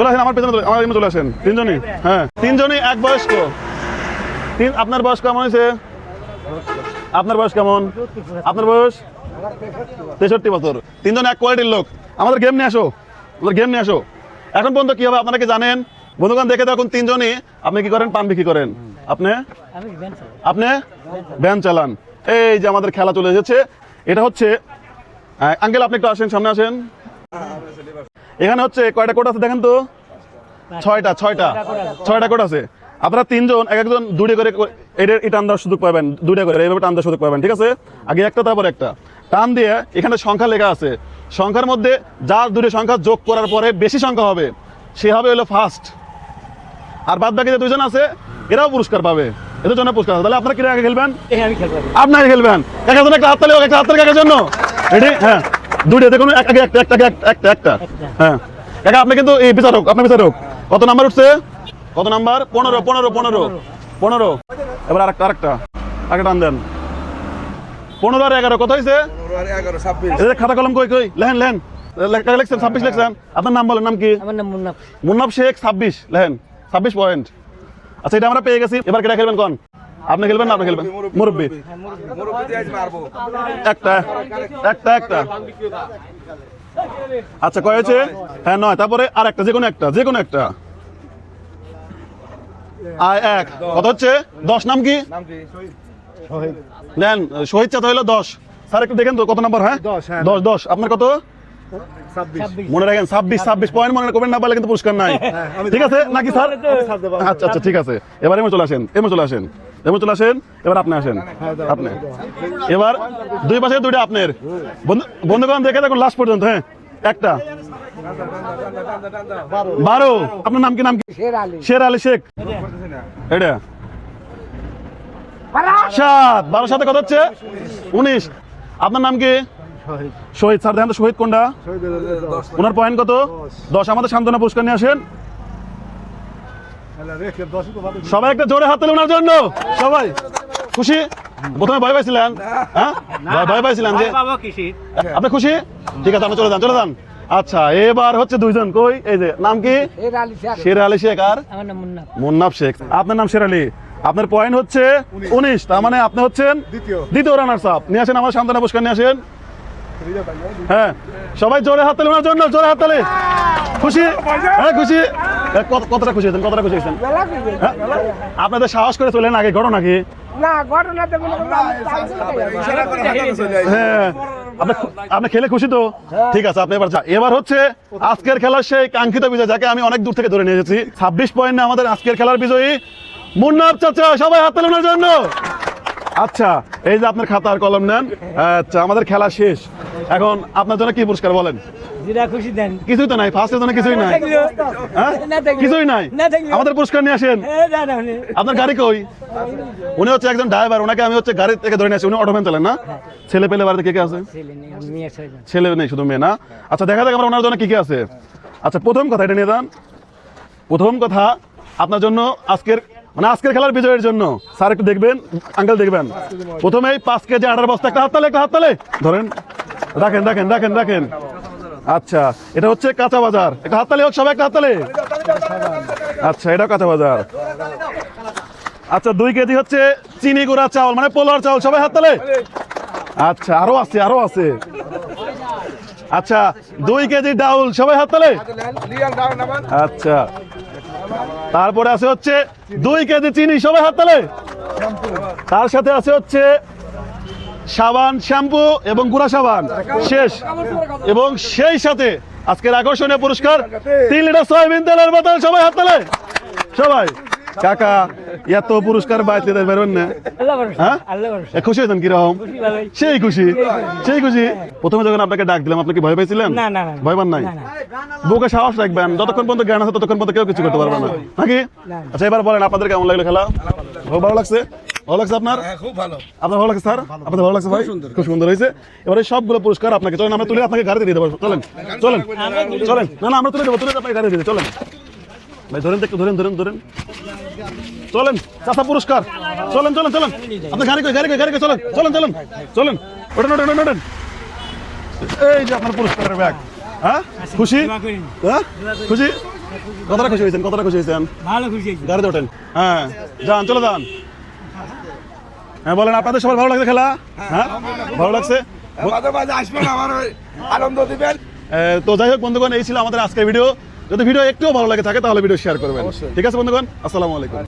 চলে আসেন আমার পেছনে আমার চলে আসেন। তিনজনই? হ্যাঁ। তিনজনই এক বয়স্ক। তিন আপনার বয়স কেমন হয়েছে? আপনার বয়স কেমন? আপনার বয়স? তেষট্টি বছর। তিনজন এক কোয়ালিটির লোক। আমাদের গেম নিয়ে আসো। আমাদের গেম নিয়ে আসো। এখন পর্যন্ত কি হবে আপনারা কি জানেন? বন্ধুগণ দেখে দেখুন তিনজনই আপনি কি করেন? পান বিক্রি করেন। আপনি। আপনি? ভ্যান চালান। এই যে আমাদের খেলা চলে এসেছে। এটা হচ্ছে আঙ্কেল আপনি একটু আসেন সামনে আসেন। এখানে হচ্ছে কয়টা কোট আছে দেখেন তো? ছয়টা ছয়টা ছয়টা কোট আছে। আপনারা তিনজন এক একজন দুটো করে এটা এটা টান দেওয়ার সুযোগ পাবেন দুটো করে এইভাবে টান দেওয়ার সুযোগ পাবেন ঠিক আছে? আগে একটা তারপর একটা। টান দিয়ে এখানে সংখ্যা লেখা আছে। সংখ্যার মধ্যে যার দুটো সংখ্যা যোগ করার পরে বেশি সংখ্যা হবে সে হবে হলো ফার্স্ট আর বাদ বাকি যে দুজন আছে এরাও পুরস্কার পাবে। এদের জন্য পুরস্কার। তাহলে আপনারা কিরা আগে খেলবেন। আপনারা খেলবেন। একা জন্য একটা হাততালি একটা হাততালি কাকার জন্য। রেডি হ্যাঁ। দুইটা দেখুন এক আগে একটা একটা একটা একটা হ্যাঁ। কাকা আপনি কিন্তু এই বিচারক আপনি বিচারক। কত নাম্বার উঠছে? কত নাম্বার? পনেরো পনেরো পনেরো। পনেরো। এবার আরেকটা আরেকটা। আগে টান দেন। পনেরো আর এগারো কত হয়েছে খাতা কলম কই কই? লেহেন লেহেন লিখছেন? ছাব্বিশ লিখছেন। আপনার নাম বলেন নাম কি? আমার নাম মুন্না মুন্নাব শেখ ছাব্বিশ। লেহেন ছাব্বিশ পয়েন্ট আচ্ছা এটা আমরা পেয়ে গেছি। এবার কেটে খেলবেন কোন? আপনি খেলবেন না আপনি খেলবেন? মুরব্বী মারবো। একটা একটা একটা। আচ্ছা কয় হয়েছে হ্যাঁ নয়। তারপরে আর একটা যে কোনো একটা যে কোনো একটা। আয় এক। কত হচ্ছে? দশ নাম কি? দেন শহীদ। চাঁদ হইল দশ। স্যার একটু দেখেন তো কত নাম্বার হ্যাঁ? দশ, হ্যাঁ। দশ আপনার কত? মনে রাখেন ছাব্বিশ ছাব্বিশ। পয়েন্ট মনে করবেন না পারলে কিন্তু পুরস্কার নাই। ঠিক আছে? নাকি স্যার? আচ্ছা আচ্ছা ঠিক আছে। এবার এমন চলে আসেন এমন চলে আসেন। এমন চলে আসেন এবার আপনি আসেন। আপনি। এবার দুই পাশে দুইটা আপনার। বন্ধু বন্ধুগণ দেখে দেখুন লাস্ট পর্যন্ত হ্যাঁ? একটা। বারো। আপনার নাম কি নাম কি? শের আলী। শেখ। এটা। সাত। বারো সাথে কত হচ্ছে? উনিশ। আপনার নাম কি? শহীদ। স্যার দেখেন তো শহীদ কোনটা? ওনার পয়েন্ট কত? দশ। আমাদের সান্ত্বনা পুরস্কার নিয়ে আসেন। সবাই একটা জোরে হাত তালি ওনার জন্য। সবাই খুশি? প্রথমে ভয় পাইছিলেন হ্যাঁ? ভয়- ভয় পাইছিলেন যে আপনি খুশি? ঠিক আছে আপনি চলে যান চলে যান। আচ্ছা এবার হচ্ছে দুইজন কই? এই যে নাম কি? শের আলী শেখ। আর? আমার নাম মুন্নাফ। শেখ। আপনার নাম শের আলী আপনার পয়েন্ট হচ্ছে উনিশ। তার মানে আপনি হচ্ছেন দ্বিতীয়। দ্বিতীয় রানার সাপ নিয়ে আসেন আমার সান্ত্বনা পুরস্কার নিয়ে আসেন। হ্যাঁ সবাই জোরে হাত তালি ওনার জন্য জোরে হাত তালি। খুশি? হ্যাঁ খুশি? কতটা খুশি হয়েছেন? কতটা খুশি হয়েছেন? হ্যাঁ? আপনাদের সাহস করে চলেন আগে ঘটনা কি। হ্যাঁ আপনি খেলে খুশি তো? ঠিক আছে আপনি এবার এবার হচ্ছে আজকের খেলার সেই কাঙ্ক্ষিত বিজয় যাকে আমি অনেক দূর থেকে ধরে নিয়ে এসেছি। ছাব্বিশ পয়েন্টে আমাদের আজকের খেলার বিজয়ী মুন্নাব চাচা সবাই হাত জন্য। আচ্ছা এই যে আপনার খাতা আর কলম নেন আচ্ছা আমাদের খেলা শেষ। এখন আপনার জন্য কি পুরস্কার বলেন? খুশি দেন। কিছুই তো নাই ফার্স্টের জন্য কিছুই নাই। হ্যাঁ? কিছুই নাই? আমাদের পুরস্কার নিয়ে আসেন। আপনার গাড়ি কই? উনি হচ্ছে একজন ড্রাইভার ওনাকে আমি হচ্ছে গাড়ি থেকে ধরে নিয়ে আসি। উনি চালান না? ছেলে পেলে বাড়িতে কে কে আছে? ছেলে নেই। ছেলে শুধু মেয়ে না? আচ্ছা দেখা যাক আমরা ওনার জন্য কি কি আছে। আচ্ছা প্রথম কথা এটা নিয়ে যান। প্রথম কথা আপনার জন্য আজকের মানে আজকের খেলার বিজয়ের জন্য। স্যার একটু দেখবেন, আঙ্কেল দেখবেন। প্রথমেই পাঁচ কেজি আটার বস্তা, একটা হাততালে একটা হাততালে ধরেন, রাখেন রাখেন রাখেন রাখেন। আচ্ছা এটা হচ্ছে কাঁচা বাজার। একটা হাততালি হোক, সবাই একটা হাততালি আচ্ছা এটা কাঁচা বাজার। আচ্ছা দুই কেজি হচ্ছে চিনি গুঁড়া চাউল মানে পোলার চাউল, সবাই হাততালে আচ্ছা আরও আছে আরও আছে। আচ্ছা দুই কেজি ডাউল, সবাই হাত তালে? লিয়াল দাও নামান আচ্ছা তারপরে আছে হচ্ছে দুই কেজি চিনি, সবাই হাত তালে? তার সাথে আছে হচ্ছে সাবান, শ্যাম্পু এবং গুঁড়া সাবান। শেষ। এবং সেই সাথে আজকের আকর্ষণীয় পুরস্কার তিন লিটার সয়াবিন তেলের বোতল, সবাই হাত তালে? সবাই। কাকা এত পুরস্কার বাইতে বেরোন না। হ্যাঁ? খুশি হয়েছেন কীরকম? খুশি সেই খুশি সেই খুশি। প্রথমে যখন আপনাকে ডাক দিলাম আপনি কি ভয় পাইছিলেন না, না, না। ভয় পান নাই। বুকে সাহস রাখবেন। যতক্ষণ পর্যন্ত জ্ঞান আছে ততক্ষণ পর্যন্ত কেউ কিছু করতে পারবে না। নাকি? আচ্ছা এবার বলেন আপনাদের কেমন লাগল খেলা? খুব ভালো লাগছে? ভালো লাগছে আপনার? হ্যাঁ, খুব ভালো। আপনার ভালো লাগছে স্যার? আপনার ভালো লাগছে ভাই? খুব সুন্দর। হয়েছে। এবারে সবগুলো পুরস্কার আপনাকে চলেন আমরা তুলে আপনাকে গাড়িতে দিয়ে দেবো। চলেন চলেন চলেন। না না আমরা তুলে দেবো তুলে আপনাকে গাড়ি দিয়ে দেবো, চলেন। ভাই ধরেন তো একটু ধরেন ধরেন ধরেন। চলেন চাষা পুরস্কার। চলেন চলেন চলেন। আপনার গাড়ি কই গাড়ি কই গাড়ি কই চলেন চলেন চলেন চলেন। ওঠেন ওঠেন ওঠেন এই যে আপনার পুরস্কারের ব্যাগ। হ্যাঁ? খুশি? হ্যাঁ? খুশি? কতটা খুশি হয়েছেন কতটা খুশি হয়েছেন? ভালো খুশি গাড়িতে ওঠেন। হ্যাঁ যান চলে যান। হ্যাঁ বলেন আপনাদের সবার ভালো লাগছে খেলা? হ্যাঁ ভালো লাগছে। মাঝে মাঝে আসবেন আমার আনন্দ দিবেন। তো যাই হোক বন্ধুগণ এই ছিল আমাদের আজকের ভিডিও। যদি ভিডিও একটুও ভালো লাগে থাকে তাহলে ভিডিও শেয়ার করবেন। ঠিক আছে বন্ধুগণ? আসসালামু আলাইকুম।